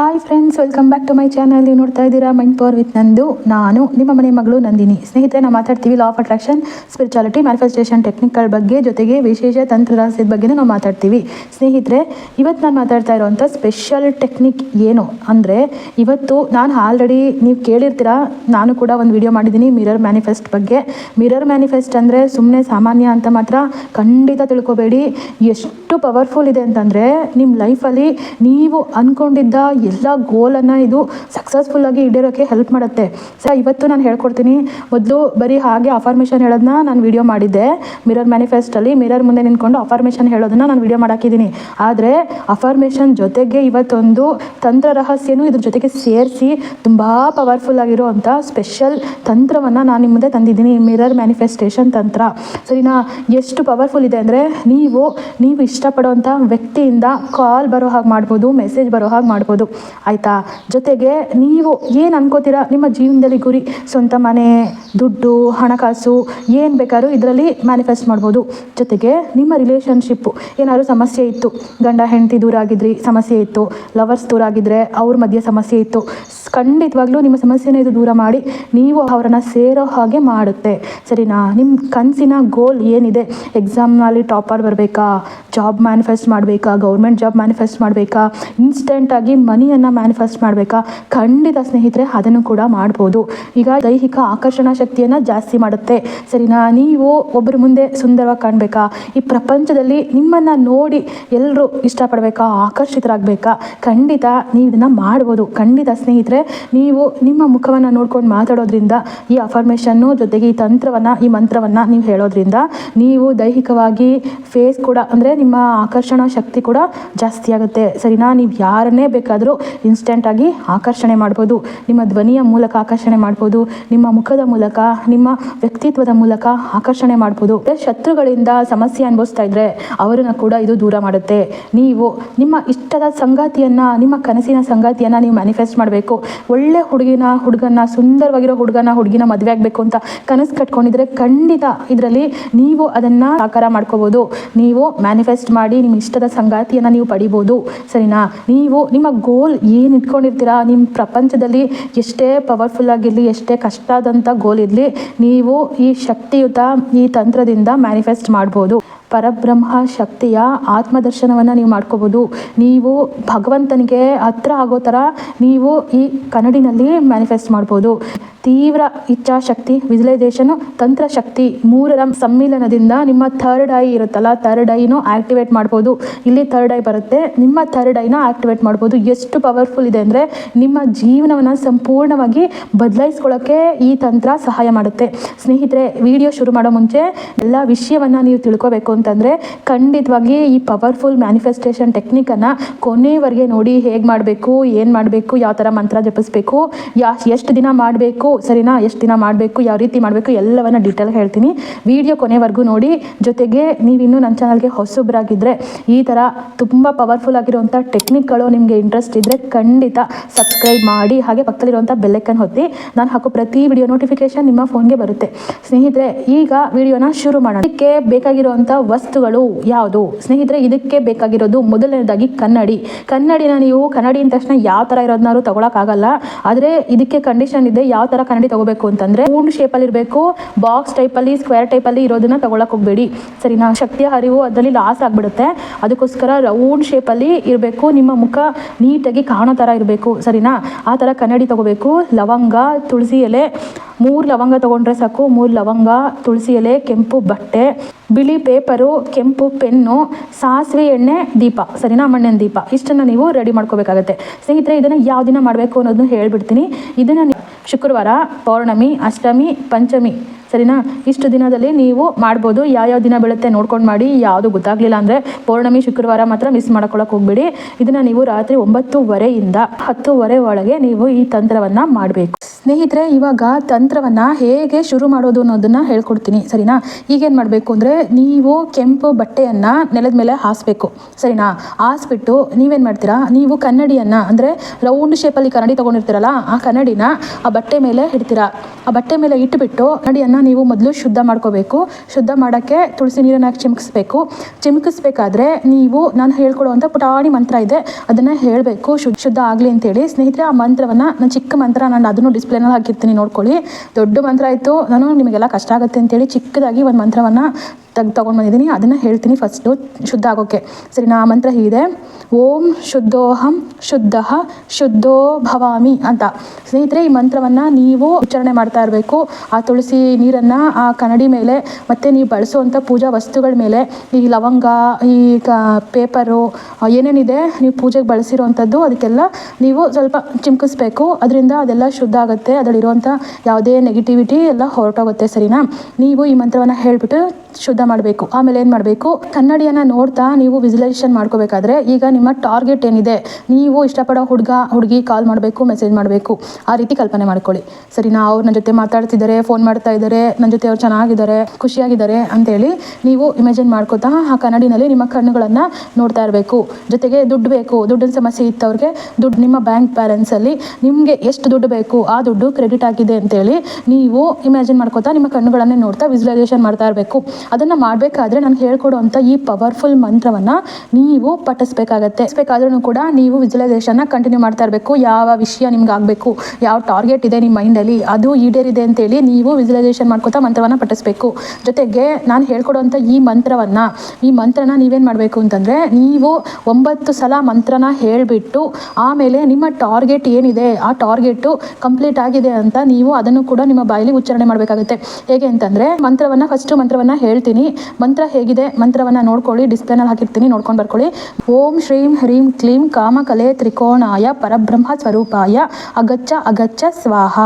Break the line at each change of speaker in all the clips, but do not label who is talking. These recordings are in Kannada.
Hi friends welcome back to my channel ನೀವು ನೋಡ್ತಾ ಇದ್ದೀರಾ ಮೈಂಡ್ ಪವರ್ ವಿತ್ ನಂದು. ನಾನು, ನಿಮ್ಮ ಮನೆ ಮಗಳು ನಂದಿನಿ. ಸ್ನೇಹಿತರೆ ನಾವು ಮಾತಾಡ್ತೀವಿ law of attraction spirituality manifestation ಟೆಕ್ನಿಕ್ಗಳ ಬಗ್ಗೆ ಜೊತೆಗೆ ವಿಶೇಷ ತಂತ್ರ ರಹಸ್ಯದ ಬಗ್ಗೆ ನಾವು ಮಾತಾಡ್ತೀವಿ. ಸ್ನೇಹಿತರೆ ಇವತ್ತು ನಾನು ಮಾತಾಡ್ತಾ ಇರೋವಂಥ ಸ್ಪೆಷಲ್ ಟೆಕ್ನಿಕ್ ಏನು ಅಂದರೆ, ಇವತ್ತು ನಾನು ಆಲ್ರೆಡಿ ನೀವು ಕೇಳಿರ್ತೀರಾ, ನಾನು ಕೂಡ ಒಂದು ವಿಡಿಯೋ ಮಾಡಿದ್ದೀನಿ ಮಿರರ್ ಮ್ಯಾನಿಫೆಸ್ಟ್ ಬಗ್ಗೆ. ಮಿರರ್ ಮ್ಯಾನಿಫೆಸ್ಟ್ ಅಂದರೆ ಸುಮ್ಮನೆ ಸಾಮಾನ್ಯ ಅಂತ ಮಾತ್ರ ಖಂಡಿತ ತಿಳ್ಕೊಬೇಡಿ. ಎಷ್ಟು ಪವರ್ಫುಲ್ ಇದೆ ಅಂತಂದರೆ ನಿಮ್ಮ ಲೈಫಲ್ಲಿ ನೀವು ಅಂದ್ಕೊಂಡಿದ್ದ ಎಲ್ಲ ಗೋಲನ್ನು ಇದು ಸಕ್ಸಸ್ಫುಲ್ಲಾಗಿ ಈಡೇರೋಕ್ಕೆ ಹೆಲ್ಪ್ ಮಾಡುತ್ತೆ. ಸೊ ಇವತ್ತು ನಾನು ಹೇಳ್ಕೊಡ್ತೀನಿ, ಮೊದಲು ಬರೀ ಹಾಗೆ ಅಫಾರ್ಮೇಷನ್ ಹೇಳೋದನ್ನ ನಾನು ವಿಡಿಯೋ ಮಾಡಿದ್ದೆ. ಮಿರರ್ ಮ್ಯಾನಿಫೆಸ್ಟಲ್ಲಿ ಮಿರರ್ ಮುಂದೆ ನಿಂತ್ಕೊಂಡು ಅಫಾರ್ಮೇಷನ್ ಹೇಳೋದನ್ನ ನಾನು ವಿಡಿಯೋ ಮಾಡಾಕಿದ್ದೀನಿ. ಆದರೆ ಅಫಾರ್ಮೇಷನ್ ಜೊತೆಗೆ ಇವತ್ತೊಂದು ತಂತ್ರ ರಹಸ್ಯನೂ ಇದ್ರ ಜೊತೆಗೆ ಸೇರಿಸಿ ತುಂಬ ಪವರ್ಫುಲ್ ಆಗಿರೋವಂಥ ಸ್ಪೆಷಲ್ ತಂತ್ರವನ್ನು ನಾನು ನಿಮ್ಮ ಮುಂದೆ ತಂದಿದ್ದೀನಿ ಮಿರರ್ ಮ್ಯಾನಿಫೆಸ್ಟೇಷನ್ ತಂತ್ರ. ಸರಿನಾ? ಎಷ್ಟು ಪವರ್ಫುಲ್ ಇದೆ ಅಂದರೆ, ನೀವು ನೀವು ಇಷ್ಟಪಡೋವಂಥ ವ್ಯಕ್ತಿಯಿಂದ ಕಾಲ್ ಬರೋ ಹಾಗೆ ಮಾಡ್ಬೋದು ಮೆಸೇಜ್ ಬರೋ ಹಾಗೆ ಮಾಡ್ಬೋದು. ಆಯಿತಾ? ಜೊತೆಗೆ ನೀವು ಏನು ಅನ್ಕೋತೀರಾ? ನಿಮ್ಮ ಜೀವನದಲ್ಲಿ ಗುರಿ, ಸ್ವಂತ ಮನೆ, ದುಡ್ಡು, ಹಣಕಾಸು, ಏನು ಬೇಕಾದ್ರೂ ಇದರಲ್ಲಿ ಮ್ಯಾನಿಫೆಸ್ಟ್ ಮಾಡ್ಬೋದು. ಜೊತೆಗೆ ನಿಮ್ಮ ರಿಲೇಷನ್ಶಿಪ್ಪು ಏನಾದರೂ ಸಮಸ್ಯೆ ಇತ್ತು, ಗಂಡ, ಹೆಂಡತಿ ದೂರ ಆಗಿದ್ರಿ, ಸಮಸ್ಯೆ ಇತ್ತು ಲವರ್ಸ್ ದೂರ ಆಗಿದ್ರೆ ಅವ್ರ ಮಧ್ಯೆ ಸಮಸ್ಯೆ ಇತ್ತು, ಖಂಡಿತವಾಗ್ಲೂ ನಿಮ್ಮ ಸಮಸ್ಯೆನ ಇದು ದೂರ ಮಾಡಿ ನೀವು ಅವರನ್ನು ಸೇರೋ ಹಾಗೆ ಮಾಡುತ್ತೆ. ಸರಿನಾ? ನಿಮ್ಮ ಕನಸಿನ ಗೋಲ್ ಏನಿದೆ? ಎಕ್ಸಾಮ್ನಲ್ಲಿ ಟಾಪರ್ ಬರಬೇಕಾ? ಜಾಬ್ ಮ್ಯಾನಿಫೆಸ್ಟ್ ಮಾಡಬೇಕಾ? ಗೌರ್ಮೆಂಟ್ ಜಾಬ್ ಮ್ಯಾನಿಫೆಸ್ಟ್ ಮಾಡಬೇಕಾ? ಇನ್ಸ್ಟೆಂಟಾಗಿ ಮನಿಯನ್ನು ಮ್ಯಾನಿಫೆಸ್ಟ್ ಮಾಡಬೇಕಾ? ಖಂಡಿತ ಸ್ನೇಹಿತರೆ, ಅದನ್ನು ಕೂಡ ಮಾಡ್ಬೋದು. ಈಗ ದೈಹಿಕ ಆಕರ್ಷಣಾ ಶಕ್ತಿಯನ್ನು ಜಾಸ್ತಿ ಮಾಡುತ್ತೆ. ಸರಿನಾ? ನೀವು ಒಬ್ಬರ ಮುಂದೆ ಸುಂದರವಾಗಿ ಕಾಣಬೇಕಾ? ಈ ಪ್ರಪಂಚದಲ್ಲಿ ನಿಮ್ಮನ್ನು ನೋಡಿ ಎಲ್ಲರೂ ಇಷ್ಟಪಡಬೇಕಾ? ಆಕರ್ಷಿತರಾಗಬೇಕಾ? ಖಂಡಿತ ನೀವು ಇದನ್ನು ಮಾಡ್ಬೋದು. ಖಂಡಿತ ಸ್ನೇಹಿತರೆ, ನೀವು ನಿಮ್ಮ ಮುಖವನ್ನು ನೋಡ್ಕೊಂಡು ಮಾತಾಡೋದ್ರಿಂದ, ಈ ಅಫರ್ಮೇಷನ್ನು ಜೊತೆಗೆ ಈ ತಂತ್ರವನ್ನು, ಈ ಮಂತ್ರವನ್ನು ನೀವು ಹೇಳೋದ್ರಿಂದ, ನೀವು ದೈಹಿಕವಾಗಿ ಫೇಸ್ ಕೂಡ ಅಂದರೆ ನಿಮ್ಮ ಆಕರ್ಷಣಾ ಶಕ್ತಿ ಕೂಡ ಜಾಸ್ತಿ ಆಗುತ್ತೆ. ಸರಿನಾ? ನೀವು ಯಾರನ್ನೇ ಬೇಕಾದರೂ ಇನ್ಸ್ಟೆಂಟಾಗಿ ಆಕರ್ಷಣೆ ಮಾಡ್ಬೋದು, ನಿಮ್ಮ ಧ್ವನಿಯ ಮೂಲಕ ಆಕರ್ಷಣೆ ಮಾಡ್ಬೋದು, ನಿಮ್ಮ ಮುಖದ ಮೂಲಕ, ನಿಮ್ಮ ವ್ಯಕ್ತಿತ್ವದ ಮೂಲಕ ಆಕರ್ಷಣೆ ಮಾಡ್ಬೋದು. ಶತ್ರುಗಳಿಂದ ಸಮಸ್ಯೆ ಅನುಭವಿಸ್ತಾ ಇದ್ರೆ ಅವರನ್ನು ಕೂಡ ಇದು ದೂರ ಮಾಡುತ್ತೆ. ನೀವು ನಿಮ್ಮ ಇಷ್ಟದ ಸಂಗಾತಿಯನ್ನು, ನಿಮ್ಮ ಕನಸಿನ ಸಂಗಾತಿಯನ್ನು ನೀವು ಮ್ಯಾನಿಫೆಸ್ಟ್ ಮಾಡಬೇಕು. ಒಳ್ಳೆ ಹುಡುಗಿನ ಹುಡುಗನ ಸುಂದರವಾಗಿರೋ ಹುಡುಗನ, ಹುಡುಗಿನ ಮದುವೆ ಆಗಬೇಕು ಅಂತ ಕನಸು ಕಟ್ಕೊಂಡಿದ್ರೆ ಖಂಡಿತ ಇದರಲ್ಲಿ ನೀವು ಅದನ್ನು ಸಾಕಾರ ಮಾಡ್ಕೋಬೋದು. ನೀವು ಮ್ಯಾನಿಫೆಸ್ಟ್ ಮಾಡಿ ನಿಮ್ಮ ಇಷ್ಟದ ಸಂಗಾತಿಯನ್ನು ನೀವು ಪಡಿಬೋದು. ಸರಿನಾ? ನೀವು ನಿಮ್ಮ ಗೋಲ್ ಏನು ಇಟ್ಕೊಂಡಿರ್ತೀರಾ? ನಿಮ್ಮ ಪ್ರಪಂಚದಲ್ಲಿ ಎಷ್ಟೇ ಪವರ್ಫುಲ್ ಆಗಿರಲಿ, ಎಷ್ಟೇ ಕಷ್ಟ ಆದಂಥ ಗೋಲ್ ಇರಲಿ, ನೀವು ಈ ಶಕ್ತಿಯುತ, ಈ ತಂತ್ರದಿಂದ ಮ್ಯಾನಿಫೆಸ್ಟ್ ಮಾಡ್ಬೋದು. ಪರಬ್ರಹ್ಮ ಶಕ್ತಿಯ ಆತ್ಮದರ್ಶನವನ್ನು ನೀವು ಮಾಡ್ಕೋಬೋದು. ನೀವು ಭಗವಂತನಿಗೆ ಹತ್ರ ಆಗೋ ಥರ ನೀವು ಈ ಕನ್ನಡಿನಲ್ಲಿ ಮ್ಯಾನಿಫೆಸ್ಟ್ ಮಾಡ್ಬೋದು. ತೀವ್ರ ಇಚ್ಛಾಶಕ್ತಿ ವಿಜುಲೈಸೇಷನ್ ತಂತ್ರಶಕ್ತಿ ಮೂರರ ಸಮ್ಮಿಲನದಿಂದ ನಿಮ್ಮ ಥರ್ಡ್ ಐ ಇರುತ್ತಲ್ಲ ಥರ್ಡ್ ಐನು ಆಕ್ಟಿವೇಟ್ ಮಾಡ್ಬೋದು. ಇಲ್ಲಿ ಥರ್ಡ್ ಐ ಬರುತ್ತೆ. ನಿಮ್ಮ ಥರ್ಡ್ ಐನ ಆಕ್ಟಿವೇಟ್ ಮಾಡ್ಬೋದು. ಎಷ್ಟು ಪವರ್ಫುಲ್ ಇದೆ ಅಂದರೆ ನಿಮ್ಮ ಜೀವನವನ್ನು ಸಂಪೂರ್ಣವಾಗಿ ಬದಲಾಯಿಸ್ಕೊಳ್ಳೋಕ್ಕೆ ಈ ತಂತ್ರ ಸಹಾಯ ಮಾಡುತ್ತೆ. ಸ್ನೇಹಿತರೆ ವಿಡಿಯೋ ಶುರು ಮಾಡೋ ಮುಂಚೆ ಎಲ್ಲ ವಿಷಯವನ್ನು ನೀವು ತಿಳ್ಕೋಬೇಕು ಅಂತಂದರೆ ಖಂಡಿತವಾಗಿ ಈ ಪವರ್ಫುಲ್ ಮ್ಯಾನಿಫೆಸ್ಟೇಷನ್ ಟೆಕ್ನಿಕನ್ನು ಕೊನೆವರೆಗೆ ನೋಡಿ ಹೇಗೆ ಮಾಡಬೇಕು, ಏನು ಮಾಡಬೇಕು, ಯಾವ ಥರ ಮಂತ್ರ ಜಪಿಸ್ಬೇಕು, ಯಾ, ಎಷ್ಟು ದಿನ ಮಾಡಬೇಕು ಸರಿನಾ, ಎಷ್ಟು ದಿನ ಮಾಡಬೇಕು, ಯಾವ ರೀತಿ ಮಾಡಬೇಕು, ಎಲ್ಲವನ್ನ ಡೀಟೇಲ್ ಹೇಳ್ತೀನಿ. ವಿಡಿಯೋ ಕೊನೆವರೆಗೂ ನೋಡಿ. ಜೊತೆಗೆ ನೀವಿನ್ನೂ ನನ್ನ ಚಾನಲ್ಗೆ ಹೊಸಬ್ರಾಗಿದ್ದರೆ ಈ ಥರ ತುಂಬ ಪವರ್ಫುಲ್ ಆಗಿರುವಂಥ ಟೆಕ್ನಿಕ್ಗಳು ನಿಮಗೆ ಇಂಟ್ರೆಸ್ಟ್ ಇದ್ದರೆ ಖಂಡಿತ ಸಬ್ಸ್ಕ್ರೈಬ್ ಮಾಡಿ. ಹಾಗೆ ಪಕ್ಕದಲ್ಲಿರುವಂಥ ಬೆಲ್ಲೈಕನ್ ಹೊತ್ತಿ ನಾನು ಹಾಕೋ ಪ್ರತಿ ವಿಡಿಯೋ ನೋಟಿಫಿಕೇಶನ್ ನಿಮ್ಮ ಫೋನ್ಗೆ ಬರುತ್ತೆ. ಸ್ನೇಹಿತರೆ, ಈಗ ವಿಡಿಯೋನ ಶುರು ಮಾಡೋಣ. ಇದಕ್ಕೆ ಬೇಕಾಗಿರುವಂಥ ವಸ್ತುಗಳು ಯಾವುದು? ಸ್ನೇಹಿತರೆ, ಇದಕ್ಕೆ ಬೇಕಾಗಿರೋದು ಮೊದಲನೇದಾಗಿ ಕನ್ನಡಿ. ಕನ್ನಡಿನ ನೀವು ಕನ್ನಡಿ ಅಂದ ತಕ್ಷಣ ಯಾವ ಥರ ಇರೋದನ್ನಾರು ತಗೊಳಕ್ಕಾಗಲ್ಲ ಆದರೆ ಇದಕ್ಕೆ ಕಂಡೀಷನ್ ಇದೆ, ಯಾವ ಥರ ಕನ್ನಡಿ ತಗೋಬೇಕು ಅಂತಂದರೆ ಪೂರ್ಣ ಶೇಪಲ್ಲಿ ಇರಬೇಕು. ಬಾಕ್ಸ್ ಟೈಪಲ್ಲಿ ಸ್ಕ್ವೇರ್ ಟೈಪಲ್ಲಿ ಇರೋದನ್ನ ತಗೊಳಕ್ ಹೋಗಬೇಡಿ. ಸರಿನಾ ಶಕ್ತಿಯ ಹರಿವು ಅದರಲ್ಲಿ ಲಾಸ್ ಆಗಿಬಿಡುತ್ತೆ. ಅದಕ್ಕೋಸ್ಕರ ರೌಂಡ್ ಶೇಪಲ್ಲಿ ಇರಬೇಕು. ನಿಮ್ಮ ಮುಖ ನೀಟಾಗಿ ಕಾಣೋ ಥರ ಇರಬೇಕು. ಸರಿನಾ? ಆ ಥರ ಕನ್ನಡಿ ತಗೋಬೇಕು. ಲವಂಗ, ತುಳಸಿ ಎಲೆ ಮೂರು ಲವಂಗ ತಗೊಂಡ್ರೆ ಸಾಕು. ಮೂರು ಲವಂಗ, ತುಳಸಿ ಎಲೆ, ಕೆಂಪು ಬಟ್ಟೆ, ಬಿಳಿ ಪೇಪರು, ಕೆಂಪು ಪೆನ್ನು, ಸಾಸಿವೆ ಎಣ್ಣೆ, ದೀಪ. ಸರಿನಾ ಮಣ್ಣಿನ ದೀಪ? ಇಷ್ಟನ್ನು ನೀವು ರೆಡಿ ಮಾಡ್ಕೋಬೇಕಾಗತ್ತೆ. ಸ್ನೇಹಿತರೆ, ಇದನ್ನು ಯಾವ ದಿನ ಮಾಡಬೇಕು ಅನ್ನೋದನ್ನು ಹೇಳ್ಬಿಡ್ತೀನಿ. ಇದನ್ನು ಶುಕ್ರವಾರ, ಪೌರ್ಣಮಿ, ಅಷ್ಟಮಿ, ಪಂಚಮಿ, ಸರಿನಾ? ಇಷ್ಟು ದಿನದಲ್ಲಿ ನೀವು ಮಾಡ್ಬೋದು. ಯಾವ್ಯಾವ ದಿನ ಬೀಳುತ್ತೆ ನೋಡ್ಕೊಂಡು ಮಾಡಿ. ಯಾವುದು ಗೊತ್ತಾಗಲಿಲ್ಲ ಅಂದರೆ ಪೌರ್ಣಮಿ, ಶುಕ್ರವಾರ ಮಾತ್ರ ಮಿಸ್ ಮಾಡ್ಕೊಳಕ್ಕೆ ಹೋಗ್ಬೇಡಿ. ಇದನ್ನು ನೀವು ರಾತ್ರಿ ಒಂಬತ್ತುವರೆಯಿಂದ ಹತ್ತುವರೆ ಒಳಗೆ ನೀವು ಈ ತಂತ್ರವನ್ನು ಮಾಡಬೇಕು. ಸ್ನೇಹಿತರೆ, ಇವಾಗ ತಂತ್ರವನ್ನು ಹೇಗೆ ಶುರು ಮಾಡೋದು ಅನ್ನೋದನ್ನು ಹೇಳ್ಕೊಡ್ತೀನಿ, ಸರಿನಾ? ಈಗೇನು ಮಾಡಬೇಕು ಅಂದರೆ ನೀವು ಕೆಂಪು ಬಟ್ಟೆಯನ್ನು ನೆಲದ ಮೇಲೆ ಹಾಸಬೇಕು, ಸರಿನಾ? ಹಾಸ್ಬಿಟ್ಟು ನೀವೇನು ಮಾಡ್ತೀರಾ? ನೀವು ಕನ್ನಡಿಯನ್ನು, ಅಂದರೆ ರೌಂಡ್ ಶೇಪಲ್ಲಿ ಕನ್ನಡಿ ತೊಗೊಂಡಿರ್ತೀರಲ್ಲ, ಆ ಕನ್ನಡಿನ ಆ ಬಟ್ಟೆ ಮೇಲೆ ಇಡ್ತೀರಾ? ಆ ಬಟ್ಟೆ ಮೇಲೆ ಇಟ್ಟುಬಿಟ್ಟು ಕನ್ನಡಿಯನ್ನು ನೀವು ಮೊದಲು ಶುದ್ಧ ಮಾಡ್ಕೋಬೇಕು, ಶುದ್ಧ ಮಾಡೋಕ್ಕೆ ತುಳಸಿ ನೀರನ್ನು ಚಿಮುಕಿಸ್ಬೇಕು. ಚಿಮುಕಿಸ್ಬೇಕಾದ್ರೆ ನೀವು, ನಾನು ಹೇಳ್ಕೊಡುವಂಥ ಪುಟಾಣಿ ಮಂತ್ರ ಇದೆ, ಅದನ್ನು ಹೇಳಬೇಕು ಶುದ್ಧ ಆಗಲಿ ಅಂತೇಳಿ. ಸ್ನೇಹಿತರೆ, ಆ ಮಂತ್ರವನ್ನು, ನಾನು ಚಿಕ್ಕ ಮಂತ್ರ, ನಾನು ಅದನ್ನು ಡಿಸ್ಪ್ಲೇನಲ್ಲಿ ಹಾಕಿರ್ತೀನಿ ನೋಡ್ಕೊಳ್ಳಿ. ದೊಡ್ಡ ಮಂತ್ರ ಆಯಿತು. ನಾನು ನಿಮಗೆಲ್ಲ ಕಷ್ಟ ಆಗುತ್ತೆ ಅಂತೇಳಿ ಚಿಕ್ಕದಾಗಿ ಒಂದು ಮಂತ್ರವನ್ನು ತೆಗ್ದು ತೊಗೊಂಡು ಬಂದಿದ್ದೀನಿ ಅದನ್ನು ಹೇಳ್ತೀನಿ ಫಸ್ಟು ಶುದ್ಧ ಆಗೋಕ್ಕೆ ಸರಿನಾ ಆ ಮಂತ್ರ ಹೀಗಿದೆ ಓಂ ಶುದ್ಧೋಹಂ ಶುದ್ಧ ಶುದ್ಧೋ ಭವಾಮಿ ಅಂತ. ಸ್ನೇಹಿತರೆ, ಈ ಮಂತ್ರವನ್ನು ನೀವು ಉಚ್ಚಾರಣೆ ಮಾಡ್ತಾ ಇರಬೇಕು. ಆ ತುಳಸಿ ನೀರನ್ನು ಆ ಕನ್ನಡಿ ಮೇಲೆ, ಮತ್ತು ನೀವು ಬಳಸುವಂಥ ಪೂಜಾ ವಸ್ತುಗಳ ಮೇಲೆ, ಈ ಲವಂಗ, ಈ ಕ, ಪೇಪರು ಏನೇನಿದೆ ನೀವು ಪೂಜೆಗೆ ಬಳಸಿರುವಂಥದ್ದು ಅದಕ್ಕೆಲ್ಲ ನೀವು ಸ್ವಲ್ಪ ಚಿಮ್ಕಿಸ್ಬೇಕು. ಅದರಿಂದ ಅದೆಲ್ಲ ಶುದ್ಧ ಆಗುತ್ತೆ. ಅದರಲ್ಲಿರುವಂಥ ಯಾವುದೇ ನೆಗೆಟಿವಿಟಿ ಎಲ್ಲ ಹೊರಟೋಗುತ್ತೆ, ಸರಿನಾ? ನೀವು ಈ ಮಂತ್ರವನ್ನು ಹೇಳಿಬಿಟ್ಟು ಶುದ್ಧ ಮಾಡಬೇಕು. ಆಮೇಲೆ ಏನು ಮಾಡಬೇಕು? ಕನ್ನಡಿಯನ್ನು ನೋಡ್ತಾ ನೀವು ವಿಜುವಲೈಸೇಷನ್ ಮಾಡ್ಕೋಬೇಕಾದ್ರೆ ಈಗ ನಿಮ್ಮ ಟಾರ್ಗೆಟ್ ಏನಿದೆ? ನೀವು ಇಷ್ಟಪಡೋ ಹುಡುಗ, ಹುಡುಗಿ ಕಾಲ್ ಮಾಡಬೇಕು ಮೆಸೇಜ್ ಮಾಡಬೇಕು. ಆ ರೀತಿ ಕಲ್ಪನೆ ಮಾಡ್ಕೊಳ್ಳಿ. ಸರಿನಾ, ಅವ್ರು ನನ್ನ ಜೊತೆ ಮಾತಾಡ್ತಿದ್ದಾರೆ ಫೋನ್ ಮಾಡ್ತಾ ಇದ್ದಾರೆ ನನ್ನ ಜೊತೆ ಅವ್ರು ಚೆನ್ನಾಗಿದ್ದಾರೆ, ಖುಷಿಯಾಗಿದ್ದಾರೆ ಅಂತೇಳಿ ನೀವು ಇಮ್ಯಾಜಿನ್ ಮಾಡ್ಕೋತಾ ಆ ಕನ್ನಡಿನಲ್ಲಿ ನಿಮ್ಮ ಕಣ್ಣುಗಳನ್ನು ನೋಡ್ತಾ ಇರಬೇಕು. ಜೊತೆಗೆ ದುಡ್ಡು ಬೇಕು. ದುಡ್ಡಿನ ಸಮಸ್ಯೆ ಇತ್ತವ್ರಿಗೆ ದುಡ್ಡು ನಿಮ್ಮ ಬ್ಯಾಂಕ್ ಬ್ಯಾಲೆನ್ಸಲ್ಲಿ ನಿಮಗೆ ಎಷ್ಟು ದುಡ್ಡು ಬೇಕು, ಆ ದುಡ್ಡು ಕ್ರೆಡಿಟ್ ಆಗಿದೆ ಅಂತೇಳಿ ನೀವು ಇಮ್ಯಾಜಿನ್ ಮಾಡ್ಕೋತಾ ನಿಮ್ಮ ಕಣ್ಣುಗಳನ್ನೇ ನೋಡ್ತಾ ವಿಜುವಲೈಸೇಷನ್ ಮಾಡ್ತಾ ಇರಬೇಕು. ಅದನ್ನು ಮಾಡಬೇಕಾದ್ರೆ ನಾನು ಹೇಳ್ಕೊಡುವಂಥ ಈ ಪವರ್ಫುಲ್ ಮಂತ್ರವನ್ನು ನೀವು ಪಠಿಸ್ಬೇಕಾಗತ್ತೆ. ಬೇಕಾದ್ರೂ ಕೂಡ ನೀವು ವಿಜುವಲೈಸೇಷನ್ನ ಕಂಟಿನ್ಯೂ ಮಾಡ್ತಾ ಇರಬೇಕು. ಯಾವ ವಿಷಯ ನಿಮ್ಗೆ ಆಗಬೇಕು ಯಾವ ಟಾರ್ಗೆಟ್ ಇದೆ ನಿಮ್ಮ ಮೈಂಡಲ್ಲಿ ಅದು ಈಡೇರಿದೆ ಅಂತೇಳಿ ನೀವು ವಿಜುವಲೈಸೇಷನ್ ಮಾಡ್ಕೊತಾ ಮಂತ್ರವನ್ನು ಪಠಿಸ್ಬೇಕು. ಜೊತೆಗೆ ನಾನು ಹೇಳ್ಕೊಡುವಂಥ ಈ ಮಂತ್ರವನ್ನು, ಈ ಮಂತ್ರನ ನೀವೇನು ಮಾಡಬೇಕು ಅಂತಂದರೆ ನೀವು ಒಂಬತ್ತು ಸಲ ಮಂತ್ರನ ಹೇಳಿಬಿಟ್ಟು ಆಮೇಲೆ ನಿಮ್ಮ ಟಾರ್ಗೆಟ್ ಏನಿದೆ, ಆ ಟಾರ್ಗೆಟು ಕಂಪ್ಲೀಟ್ ಆಗಿದೆ ಅಂತ ನೀವು ಅದನ್ನು ಕೂಡ ನಿಮ್ಮ ಬಾಯಲ್ಲಿ ಉಚ್ಚಾರಣೆ ಮಾಡಬೇಕಾಗುತ್ತೆ. ಹೇಗೆ ಅಂತಂದರೆ ಮಂತ್ರವನ್ನು ಫಸ್ಟು ಮಂತ್ರವನ್ನು ಹೇಳ್ತೀನಿ. ಮಂತ್ರ ಹೇಗಿದೆ? ಮಂತ್ರವನ್ನು ನೋಡ್ಕೊಳ್ಳಿ ಡಿಸ್ಪ್ಲೇನಲ್ಲಿ ಹಾಕಿರ್ತೀನಿ, ನೋಡ್ಕೊಂಡು ಬರ್ಕೊಳ್ಳಿ. ಓಂ ಶ್ರೀಂ ಹ್ರೀಂ ಕ್ಲೀಂ ಕಾಮಕಲೆ ತ್ರಿಕೋಣಾಯ ಪರಬ್ರಹ್ಮ ಸ್ವರೂಪಾಯ. ಅಗಚ್ಚ ಅಗಚ್ಚ ಸ್ವಾಹ.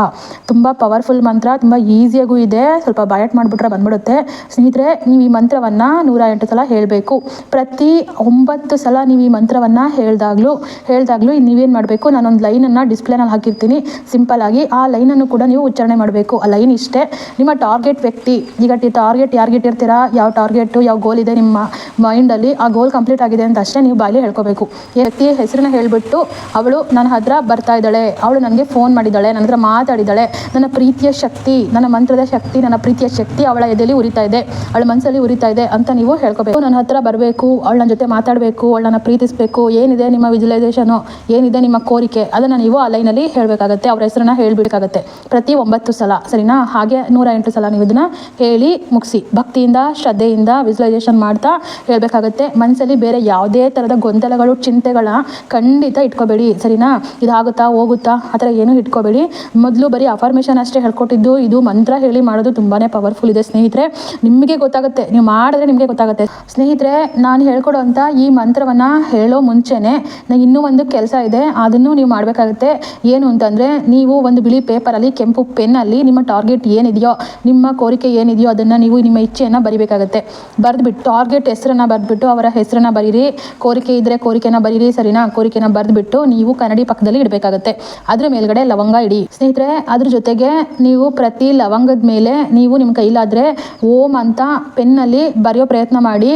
ತುಂಬ ಪವರ್ಫುಲ್ ಮಂತ್ರ, ತುಂಬ ಈಸಿಯಾಗೂ ಇದೆ. ಸ್ವಲ್ಪ ಬಯಟ್ ಮಾಡಿಬಿಟ್ರೆ ಬಂದ್ಬಿಡುತ್ತೆ. ಸ್ನೇಹಿತರೆ, ನೀವು ಈ ಮಂತ್ರವನ್ನು ನೂರ ಎಂಟು ಸಲ ಹೇಳಬೇಕು. ಪ್ರತಿ ಒಂಬತ್ತು ಸಲ ನೀವು ಈ ಮಂತ್ರವನ್ನು ಹೇಳ್ದಾಗ್ಲೂ ಹೇಳ್ದಾಗ್ಲೂ ನೀವೇನು ಮಾಡಬೇಕು? ನಾನೊಂದು ಲೈನನ್ನು ಡಿಸ್ಪ್ಲೇನಲ್ಲಿ ಹಾಕಿರ್ತೀನಿ. ಸಿಂಪಲ್ ಆಗಿ ಆ ಲೈನನ್ನು ಕೂಡ ನೀವು ಉಚ್ಚಾರಣೆ ಮಾಡಬೇಕು. ಆ ಲೈನ್ ಇಷ್ಟೇ. ನಿಮ್ಮ ಟಾರ್ಗೆಟ್ ವ್ಯಕ್ತಿ, ಈಗ ಟಿ ಟಾರ್ಗೆಟ್ ಯಾರಿಗೆ ಇಟ್ಟಿರ್ತೀರಾ ಯಾವ ಟಾರ್ಗೆಟು ಯಾವ ಗೋಲ್ ಇದೆ ನಿಮ್ಮ ಮೈಂಡಲ್ಲಿ ಆ ಗೋಲ್ ಕಂಪ್ಲೀಟ್ ಆಗಿದೆ ಅಂತ ಅಷ್ಟೇ ನೀವು ಬಾಯಲ್ಲಿ ಹೇಳ್ಕೋಬೇಕು. ಈ ವ್ಯಕ್ತಿ ಹೆಸರನ್ನ ಹೇಳಿಬಿಟ್ಟು ಅವಳು ನನ್ನ ಹತ್ರ ಬರ್ತಾ ಇದ್ದಾಳೆ, ಅವಳು ನನಗೆ ಫೋನ್ ಮಾಡಿದ್ದಾಳೆ, ನನ್ನ ಹತ್ರ ಮಾತಾಡಿದ್ದಾಳೆ, ನನ್ನ ಪ್ರೀತಿಯ ಶಕ್ತಿ, ನನ್ನ ಮಂತ್ರದ ಶಕ್ತಿ, ನನ್ನ ಪ್ರೀತಿಯ ಶಕ್ತಿ ಅವಳ ಎದೆಯಲ್ಲಿ ಉರಿತಾ ಇದೆ, ಅವಳ ಮನಸ್ಸಲ್ಲಿ ಉರಿತಾ ಇದೆ ಅಂತ ನೀವು ಹೇಳ್ಕೋಬೇಕು. ನನ್ನ ಹತ್ರ ಬರಬೇಕು, ಅವಳು ನನ್ನ ಜೊತೆ ಮಾತಾಡಬೇಕು ಅವಳನ್ನ ಪ್ರೀತಿಸಬೇಕು, ಏನಿದೆ ನಿಮ್ಮ ವಿಜುಲೈಸೇಷನು ಏನಿದೆ ನಿಮ್ಮ ಕೋರಿಕೆ, ಅದನ್ನು ನೀವು ಆ ಲೈನಲ್ಲಿ ಹೇಳಬೇಕಾಗತ್ತೆ, ಅವ್ರ ಹೆಸರನ್ನ ಹೇಳ್ಬೇಕಾಗತ್ತೆ ಪ್ರತಿ ಒಂಬತ್ತು ಸಲ, ಸರಿನಾ? ಹಾಗೆ ನೂರ ಎಂಟು ಸಲ ನೀವು ಇದನ್ನ ಹೇಳಿ ಮುಗಿಸಿ. ಭಕ್ತಿಯಿಂದ ಶ್ರದ್ಧೆಯಿಂದ ವಿಜುವಲೈಸೇಷನ್ ಮಾಡ್ತಾ ಹೇಳಬೇಕಾಗತ್ತೆ. ಮನಸ್ಸಲ್ಲಿ ಬೇರೆ ಯಾವುದೇ ಥರದ ಗೊಂದಲಗಳು ಚಿಂತೆಗಳ ಖಂಡಿತ ಇಟ್ಕೋಬೇಡಿ. ಸರಿನಾ? ಇದಾಗುತ್ತಾ? ಹೋಗುತ್ತಾ? ಆ ಥರ ಏನೂ ಇಟ್ಕೋಬೇಡಿ. ಮೊದಲು ಬರೀ ಅಫಾರ್ಮೇಷನ್ ಅಷ್ಟೇ ಹೇಳ್ಕೊಟ್ಟಿದ್ದು. ಇದು ಮಂತ್ರ ಹೇಳಿ ಮಾಡೋದು ತುಂಬಾ ಪವರ್ಫುಲ್ ಇದೆ ಸ್ನೇಹಿತರೆ. ನಿಮಗೆ ಗೊತ್ತಾಗುತ್ತೆ. ನೀವು ಮಾಡಿದ್ರೆ ನಿಮಗೆ ಗೊತ್ತಾಗುತ್ತೆ. ಸ್ನೇಹಿತರೆ, ನಾನು ಹೇಳ್ಕೊಡುವಂಥ ಈ ಮಂತ್ರವನ್ನು ಹೇಳೋ ಮುಂಚೆನೇ ನನಗೆ ಇನ್ನೂ ಒಂದು ಕೆಲಸ ಇದೆ. ಅದನ್ನು ನೀವು ಮಾಡಬೇಕಾಗುತ್ತೆ. ಏನು ಅಂತಂದರೆ, ನೀವು ಒಂದು ಬಿಳಿ ಪೇಪರಲ್ಲಿ ಕೆಂಪು ಪೆನ್ನಲ್ಲಿ ನಿಮ್ಮ ಟಾರ್ಗೆಟ್ ಏನಿದೆಯೋ, ನಿಮ್ಮ ಕೋರಿಕೆ ಏನಿದೆಯೋ, ಅದನ್ನು ನೀವು ನಿಮ್ಮ ಇಚ್ಛೆಯನ್ನು ಬರಿಬೇಕಾಗುತ್ತೆ ಬರೆದ್ಬಿಟ್ಟು ಟಾರ್ಗೆಟ್ ಹೆಸರನ್ನ ಬರೆದ್ಬಿಟ್ಟು ಅವರ ಹೆಸರನ್ನ ಬರೀರಿ. ಕೋರಿಕೆ ಇದ್ರೆ ಕೋರಿಕೆನ ಬರೀರಿ, ಸರಿನಾ? ಕೋರಿಕೆನ ಬರೆದ್ಬಿಟ್ಟು ನೀವು ಕನ್ನಡಿ ಪಕ್ಕದಲ್ಲಿ ಇಡಬೇಕಾಗುತ್ತೆ. ಅದ್ರ ಮೇಲ್ಗಡೆ ಲವಂಗ ಇಡಿ. ಸ್ನೇಹಿತರೆ, ಅದ್ರ ಜೊತೆಗೆ ನೀವು ಪ್ರತಿ ಲವಂಗದ ಮೇಲೆ ನೀವು ನಿಮ್ಮ ಕೈಲಾದ್ರೆ ಓಂ ಅಂತ ಪೆನ್ನಲ್ಲಿ ಬರೆಯೋ ಪ್ರಯತ್ನ ಮಾಡಿ.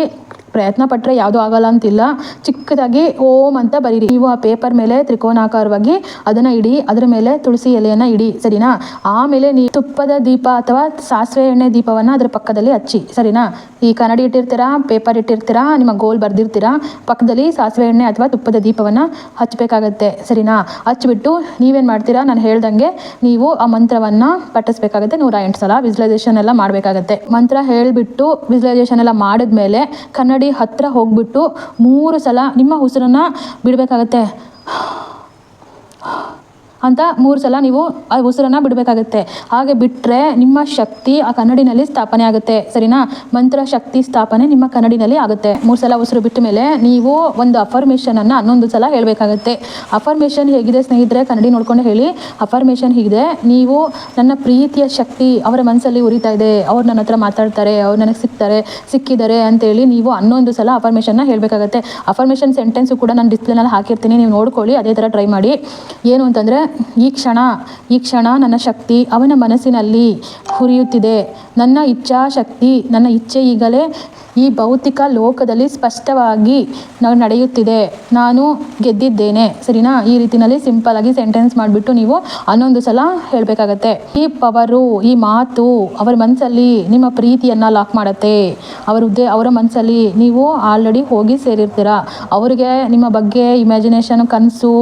ಪ್ರಯತ್ನ ಪಟ್ಟರೆ ಯಾವುದೂ ಆಗಲ್ಲ ಅಂತಿಲ್ಲ. ಚಿಕ್ಕದಾಗಿ ಓಂ ಅಂತ ಬರೀರಿ. ನೀವು ಆ ಪೇಪರ್ ಮೇಲೆ ತ್ರಿಕೋನಾಕಾರವಾಗಿ ಅದನ್ನು ಇಡಿ, ಅದರ ಮೇಲೆ ತುಳಸಿ ಎಲೆಯನ್ನು ಇಡಿ, ಸರಿನಾ? ಆಮೇಲೆ ನೀವು ತುಪ್ಪದ ದೀಪ ಅಥವಾ ಸಾಸಿವೆ ಎಣ್ಣೆ ದೀಪವನ್ನು ಅದರ ಪಕ್ಕದಲ್ಲಿ ಹಚ್ಚಿ, ಸರಿನಾ? ಈ ಕನ್ನಡಿ ಇಟ್ಟಿರ್ತೀರಾ, ಪೇಪರ್ ಇಟ್ಟಿರ್ತೀರಾ, ನಿಮ್ಮ ಗೋಲ್ ಬರೆದಿರ್ತೀರಾ? ಪಕ್ಕದಲ್ಲಿ ಸಾಸಿವೆ ಎಣ್ಣೆ ಅಥವಾ ತುಪ್ಪದ ದೀಪವನ್ನು ಹಚ್ಚಬೇಕಾಗತ್ತೆ, ಸರಿನಾ? ಹಚ್ಚಿಬಿಟ್ಟು ನೀವೇನು ಮಾಡ್ತೀರಾ? ನಾನು ಹೇಳ್ದಂಗೆ ನೀವು ಆ ಮಂತ್ರವನ್ನು ಪಠಿಸ್ಬೇಕಾಗತ್ತೆ. ನೂರ ಎಂಟು ಸಲ ವಿಜುಲೈಸೇಷನ್ ಎಲ್ಲ ಮಾಡಬೇಕಾಗತ್ತೆ. ಮಂತ್ರ ಹೇಳಿಬಿಟ್ಟು ವಿಜುಲೈಸೇಷನ್ ಎಲ್ಲ ಮಾಡಿದ್ಮೇಲೆ ಕನ್ನಡಿ ಹತ್ತಿರ ಹೋಗ್ಬಿಟ್ಟು ಮೂರು ಸಲ ನಿಮ್ಮ ಉಸಿರನ್ನ ಬಿಡಬೇಕಾಗತ್ತೆ. ಅಂತ ಮೂರು ಸಲ ನೀವು ಆ ಉಸಿರನ್ನು ಬಿಡಬೇಕಾಗುತ್ತೆ. ಹಾಗೆ ಬಿಟ್ಟರೆ ನಿಮ್ಮ ಶಕ್ತಿ ಆ ಕನ್ನಡಿನಲ್ಲಿ ಸ್ಥಾಪನೆ ಆಗುತ್ತೆ. ಸರಿನಾ? ಮಂತ್ರ ಶಕ್ತಿ ಸ್ಥಾಪನೆ ನಿಮ್ಮ ಕನ್ನಡಿನಲ್ಲಿ ಆಗುತ್ತೆ. ಮೂರು ಸಲ ಉಸಿರು ಬಿಟ್ಟ ಮೇಲೆ ನೀವು ಒಂದು ಅಫರ್ಮೇಷನನ್ನು ಹನ್ನೊಂದು ಸಲ ಹೇಳಬೇಕಾಗುತ್ತೆ. ಅಫರ್ಮೇಷನ್ ಹೇಗಿದೆ ಸ್ನೇಹಿತರೆ? ಕನ್ನಡಿ ನೋಡ್ಕೊಂಡು ಹೇಳಿ. ಅಫರ್ಮೇಷನ್ ಹೀಗಿದೆ. ನೀವು ನನ್ನ ಪ್ರೀತಿಯ ಶಕ್ತಿ ಅವರ ಮನಸ್ಸಲ್ಲಿ ಉರಿತಾ ಇದೆ. ಅವ್ರು ನನ್ನ ಹತ್ರ ಮಾತಾಡ್ತಾರೆ, ಅವ್ರು ನನಗೆ ಸಿಗ್ತಾರೆ ಸಿಕ್ಕಿದ್ದಾರೆ ಅಂತೇಳಿ ನೀವು ಹನ್ನೊಂದು ಸಲ ಅಫರ್ಮೇಷನ್ನ ಹೇಳಬೇಕಾಗತ್ತೆ. ಅಫರ್ಮೇಷನ್ ಸೆಂಟೆನ್ಸು ಕೂಡ ನಾನು ಡಿಸ್ಪ್ಲೇನಲ್ಲಿ ಹಾಕಿರ್ತೀನಿ. ನೀವು ನೋಡ್ಕೊಳ್ಳಿ, ಅದೇ ಥರ ಟ್ರೈ ಮಾಡಿ. ಏನು ಅಂತಂದರೆ ಈ ಕ್ಷಣ ಈ ಕ್ಷಣ ನನ್ನ ಶಕ್ತಿ ಅವನ ಮನಸ್ಸಿನಲ್ಲಿ ಹುರಿಯುತ್ತಿದೆ. ನನ್ನ ಇಚ್ಛಾಶಕ್ತಿ ನನ್ನ ಇಚ್ಛೆ ಈಗಲೇ ಈ ಭೌತಿಕ ಲೋಕದಲ್ಲಿ ಸ್ಪಷ್ಟವಾಗಿ ನಾವು ನಡೆಯುತ್ತಿದೆ. ನಾನು ಗೆದ್ದಿದ್ದೇನೆ. ಸರಿನಾ? ಈ ರೀತಿನಲ್ಲಿ ಸಿಂಪಲ್ ಆಗಿ ಸೆಂಟೆನ್ಸ್ ಮಾಡಿಬಿಟ್ಟು ನೀವು ಹನ್ನೊಂದು ಸಲ ಹೇಳಬೇಕಾಗತ್ತೆ. ಈ ಪವರು, ಈ ಮಾತು ಅವರ ಮನಸ್ಸಲ್ಲಿ ನಿಮ್ಮ ಪ್ರೀತಿಯನ್ನು ಲಾಕ್ ಮಾಡುತ್ತೆ. ಅವರ ಅವರ ಮನಸ್ಸಲ್ಲಿ ನೀವು ಆಲ್ರೆಡಿ ಹೋಗಿ ಸೇರಿರ್ತೀರ. ಅವರಿಗೆ ನಿಮ್ಮ ಬಗ್ಗೆ ಇಮ್ಯಾಜಿನೇಷನ್ ಕನಸು,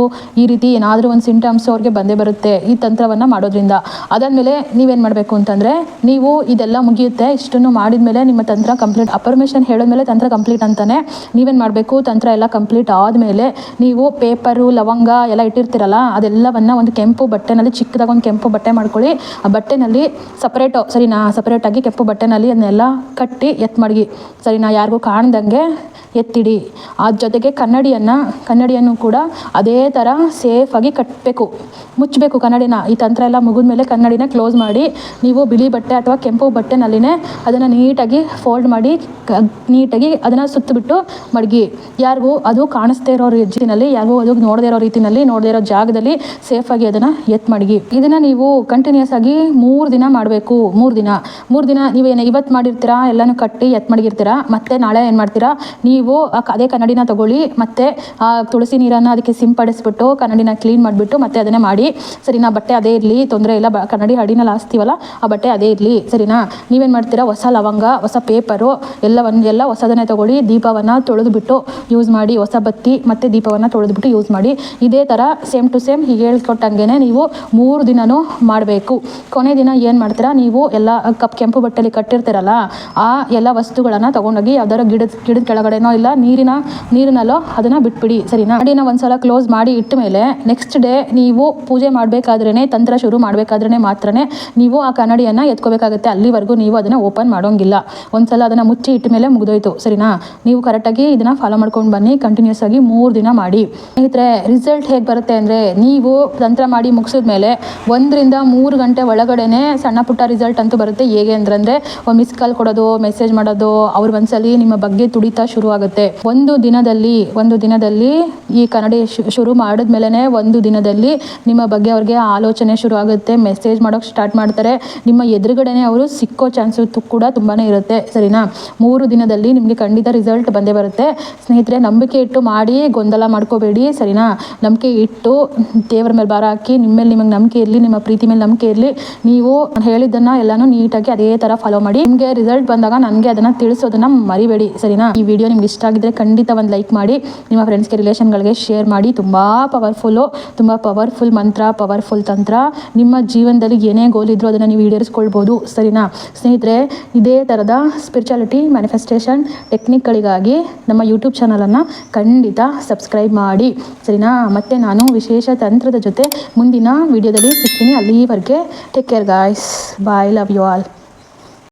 ಈ ರೀತಿ ಏನಾದರೂ ಒಂದು ಸಿಂಟಮ್ಸ್ ಅವ್ರಿಗೆ ಬಂದೇ ಬರುತ್ತೆ ಈ ತಂತ್ರವನ್ನು ಮಾಡೋದ್ರಿಂದ. ಅದಾದಮೇಲೆ ನೀವೇನು ಮಾಡಬೇಕು ಅಂತಂದರೆ, ನೀವು ಇದೆಲ್ಲ ಮುಗಿಯುತ್ತೆ. ಇಷ್ಟನ್ನು ಮಾಡಿದ ಮೇಲೆ ನಿಮ್ಮ ತಂತ್ರ ಕಂಪ್ಲೀಟ್ ಅಪರ್ಮೇಷನ್ ಹೇಳಿದ್ಮೇಲೆ ತಂತ್ರ ಕಂಪ್ಲೀಟ್ ಅಂತಾನೆ. ನೀವೇನು ಮಾಡಬೇಕು? ತಂತ್ರ ಎಲ್ಲ ಕಂಪ್ಲೀಟ್ ಆದಮೇಲೆ ನೀವು ಪೇಪರು ಲವಂಗ ಎಲ್ಲ ಇಟ್ಟಿರ್ತೀರಲ್ಲ, ಅದೆಲ್ಲವನ್ನು ಒಂದು ಕೆಂಪು ಬಟ್ಟೆನಲ್ಲಿ, ಚಿಕ್ಕದಾಗ ಒಂದು ಕೆಂಪು ಬಟ್ಟೆ ಮಾಡ್ಕೊಳ್ಳಿ. ಆ ಬಟ್ಟೆನಲ್ಲಿ ಸಪ್ರೇಟು ಸರಿನಾ? ಸಪ್ರೇಟಾಗಿ ಕೆಂಪು ಬಟ್ಟೆನಲ್ಲಿ ಅದನ್ನೆಲ್ಲ ಕಟ್ಟಿ ಎತ್ ಮಡಗಿ ಸರಿನಾ? ಯಾರಿಗೂ ಕಾಣ್ದಂಗೆ ಎತ್ತಿಡಿ. ಅದ್ರ ಜೊತೆಗೆ ಕನ್ನಡಿಯನ್ನು ಕನ್ನಡಿಯನ್ನು ಕೂಡ ಅದೇ ಥರ ಸೇಫಾಗಿ ಕಟ್ಟಬೇಕು ಮುಚ್ಚಬೇಕು ಕನ್ನಡಿನ. ಈ ತಂತ್ರ ಎಲ್ಲ ಮುಗಿದ್ಮೇಲೆ ಕನ್ನಡಿನ ಕ್ಲೋಸ್ ಮಾಡಿ, ನೀವು ಬಿಳಿ ಬಟ್ಟೆ ಅಥವಾ ಕೆಂಪು ಬಟ್ಟೆನಲ್ಲಿನೇ ಅದನ್ನು ನೀಟಾಗಿ ಫೋಲ್ಡ್ ಮಾಡಿ ನೀಟಾಗಿ ಅದನ್ನು ಸುತ್ತಬಿಟ್ಟು ಮಡಗಿ. ಯಾರಿಗೂ ಅದು ಕಾಣಿಸ್ದೇ ಇರೋ ರೀತಿಯಲ್ಲಿ ಯಾರಿಗೂ ಅದು ನೋಡದೇ ಇರೋ ರೀತಿಯಲ್ಲಿ ನೋಡದೇ ಇರೋ ಜಾಗದಲ್ಲಿ ಸೇಫಾಗಿ ಅದನ್ನು ಎತ್ ಮಡಗಿ. ಇದನ್ನು ನೀವು ಕಂಟಿನ್ಯೂಸ್ ಆಗಿ ಮೂರು ದಿನ ಮಾಡಬೇಕು, ಮೂರು ದಿನ. ಮೂರು ದಿನ ನೀವೇನು ಇವತ್ತು ಮಾಡಿರ್ತೀರಾ, ಎಲ್ಲನೂ ಕಟ್ಟಿ ಎತ್ ಮಡಗಿರ್ತೀರಾ, ಮತ್ತೆ ನಾಳೆ ಏನು ಮಾಡ್ತೀರಾ? ನೀವು ಅದೇ ಕನ್ನಡಿನ ತಗೊಳ್ಳಿ, ಮತ್ತೆ ಆ ತುಳಸಿ ನೀರನ್ನು ಅದಕ್ಕೆ ಸಿಂಪಡಿಸ್ಬಿಟ್ಟು, ಕನ್ನಡಿನ ಕ್ಲೀನ್ ಮಾಡಿಬಿಟ್ಟು, ಮತ್ತೆ ಅದನ್ನೇ ಮಾಡಿ, ಸರಿನಾ, ಬಟ್ಟೆ ಅದೇ ಇರಲಿ, ತೊಂದರೆ ಇಲ್ಲ ಕನ್ನಡಿ ಹಡಿನಲ್ಲಿ ಹಾಸ್ತೀವಲ್ಲ, ಆ ಬಟ್ಟೆ ಅದೇ ಇರಲಿ, ಸರಿನಾ? ನೀವೇನು ಮಾಡ್ತೀರಾ, ಹೊಸ ಲವಂಗ, ಹೊಸ ಪೇಪರು ಎಲ್ಲವನ್ನು ಎಲ್ಲ ಹೊಸದನ್ನೇ ತಗೊಳ್ಳಿ, ದೀಪವನ್ನು ತೊಳೆದುಬಿಟ್ಟು ಯೂಸ್ ಮಾಡಿ, ಹೊಸ ಬತ್ತಿ ಮತ್ತು ದೀಪವನ್ನು ತೊಳೆದುಬಿಟ್ಟು ಯೂಸ್ ಮಾಡಿ. ಇದೇ ಥರ ಸೇಮ್ ಟು ಸೇಮ್ ಹೀಗೆ ಹೇಳ್ಕೊಟ್ಟಂಗೆ ನೀವು ಮೂರು ದಿನವೂ ಮಾಡಬೇಕು. ಕೊನೆ ದಿನ ಏನು ಮಾಡ್ತೀರಾ? ನೀವು ಎಲ್ಲ ಕಪ್ ಕೆಂಪು ಬಟ್ಟೆಲಿ ಕಟ್ಟಿರ್ತೀರಲ್ಲ, ಆ ಎಲ್ಲ ವಸ್ತುಗಳನ್ನು ತೊಗೊಂಡೋಗಿ ಯಾವ್ದಾರು ಗಿಡದ ಗಿಡದ ಕೆಳಗಡೆನೋ ಇಲ್ಲ ನೀರಿನ, ನೀರಿನಲ್ಲೋ ಅದನ್ನು ಬಿಟ್ಬಿಡಿ, ಸರಿನಾ? ಒಂದು ಒಂದ್ಸಲ ಕ್ಲೋಸ್ ಮಾಡಿ ಇಟ್ಟ ಮೇಲೆ ನೆಕ್ಸ್ಟ್ ಡೇ ನೀವು ಪೂಜೆ ಮಾಡಬೇಕಾದ್ರೇ ತಂತ್ರ ಶುರು ಮಾಡಬೇಕಾದ್ರೇ ಮಾತ್ರನೇ ನೀವು ಆ ಕನ್ನಡಿಯನ್ನು ಎತ್ಕೋಬೇಕಾಗುತ್ತೆ. ಅಲ್ಲಿವರೆಗೂ ನೀವು ಅದನ್ನು ಓಪನ್ ಮಾಡೋಂಗಿಲ್ಲ. ಒಂದ್ಸಲ ಅದನ್ನು ಮುಚ್ಚಿ ಮೇಲೆ ಮುಗಿದೋಯ್ತು. ಸರಿನಾ? ನೀವು ಕರೆಕ್ಟಾಗಿ ಇದನ್ನು ಫಾಲೋ ಮಾಡ್ಕೊಂಡು ಬನ್ನಿ ಕಂಟಿನ್ಯೂಸ್ ಆಗಿ ಮೂರು ದಿನ ಮಾಡಿ. ಸ್ನೇಹಿತರೆ ರಿಸಲ್ಟ್ ಹೇಗೆ ಬರುತ್ತೆ ಅಂದರೆ, ನೀವು ತಂತ್ರ ಮಾಡಿ ಮುಗಿಸಿದ ಮೇಲೆ ಒಂದರಿಂದ ಮೂರು ಗಂಟೆ ಒಳಗಡೆನೆ ಸಣ್ಣ ಪುಟ್ಟ ರಿಸಲ್ಟ್ ಅಂತೂ ಬರುತ್ತೆ. ಹೇಗೆ ಅಂದ್ರೆ ಮಿಸ್ ಕಾಲ್ ಕೊಡೋದು ಮೆಸೇಜ್ ಮಾಡೋದು, ಅವ್ರ ಮನಸ್ಸಲ್ಲಿ ನಿಮ್ಮ ಬಗ್ಗೆ ತುಡಿತಾ ಶುರು ಆಗುತ್ತೆ. ಒಂದು ದಿನದಲ್ಲಿ ಒಂದು ದಿನದಲ್ಲಿ ಈ ಕನ್ನಡಿ ಶುರು ಮಾಡಿದ್ಮೇಲೆ ಒಂದು ದಿನದಲ್ಲಿ ನಿಮ್ಮ ಬಗ್ಗೆ ಅವ್ರಿಗೆ ಆಲೋಚನೆ ಶುರು ಆಗುತ್ತೆ. ಮೆಸೇಜ್ ಮಾಡೋಕೆ ಸ್ಟಾರ್ಟ್ ಮಾಡ್ತಾರೆ. ನಿಮ್ಮ ಎದುರುಗಡೆನೆ ಅವರು ಸಿಕ್ಕೋ ಚಾನ್ಸು ಕೂಡ ತುಂಬಾ ಇರುತ್ತೆ. ಸರಿನಾ? ಮೂರು ದಿನದಲ್ಲಿ ನಿಮಗೆ ಖಂಡಿತ ರಿಸಲ್ಟ್ ಬಂದೇ ಬರುತ್ತೆ. ಸ್ನೇಹಿತರೆ, ನಂಬಿಕೆ ಇಟ್ಟು ಮಾಡಿ, ಗೊಂದಲ ಮಾಡ್ಕೋಬೇಡಿ, ಸರಿನಾ? ನಂಬಿಕೆ ಇಟ್ಟು ದೇವರ ಮೇಲೆ ಭಾರ ಹಾಕಿ, ನಿಮ್ಮ ಮೇಲೆ ನಿಮಗೆ ನಂಬಿಕೆ ಇರಲಿ, ನಿಮ್ಮ ಪ್ರೀತಿ ಮೇಲೆ ನಂಬಿಕೆ ಇರಲಿ, ನೀವು ಹೇಳಿದ್ದನ್ನು ಎಲ್ಲಾನು ನೀಟಾಗಿ ಅದೇ ಥರ ಫಾಲೋ ಮಾಡಿ. ನಿಮಗೆ ರಿಸಲ್ಟ್ ಬಂದಾಗ ನನಗೆ ಅದನ್ನು ತಿಳಿಸೋದನ್ನ ಮರಿಬೇಡಿ, ಸರಿನಾ? ಈ ವಿಡಿಯೋ ನಿಮ್ಗೆ ಇಷ್ಟ ಆಗಿದ್ರೆ ಖಂಡಿತ ಒಂದು ಲೈಕ್ ಮಾಡಿ, ನಿಮ್ಮ ಫ್ರೆಂಡ್ಸ್ಗೆ ರಿಲೇಷನ್ಗಳಿಗೆ ಶೇರ್ ಮಾಡಿ. ತುಂಬ ಪವರ್ಫುಲ್ಲು ತುಂಬ ಪವರ್ಫುಲ್ ಮಂತ್ರ ಪವರ್ಫುಲ್ ತಂತ್ರ. ನಿಮ್ಮ ಜೀವನದಲ್ಲಿ ಏನೇ ಗೋಲ್ ಇದ್ರೂ ಅದನ್ನು ನೀವು ಈಡೇರಿಸ್ಕೊಳ್ಬೋದು, ಸರಿನಾ? ಸ್ನೇಹಿತರೆ, ಇದೇ ಥರದ ಸ್ಪಿರಿಚುಯಾಲಿಟಿ ಮ್ಯಾನಿಫೆಸ್ಟೇಷನ್ ಟೆಕ್ನಿಕ್ಗಳಿಗಾಗಿ ನಮ್ಮ ಯೂಟ್ಯೂಬ್ ಚಾನಲನ್ನು ಖಂಡಿತ ಸಬ್ಸ್ಕ್ರೈಬ್ ಮಾಡಿ. ಸರಿನಾ? ಮತ್ತು ನಾನು ವಿಶೇಷ ತಂತ್ರದ ಜೊತೆ ಮುಂದಿನ ವಿಡಿಯೋದಲ್ಲಿ ಸಿಗ್ತೀನಿ ಅಲ್ಲಿವರೆಗೆ. Take care guys bye love you all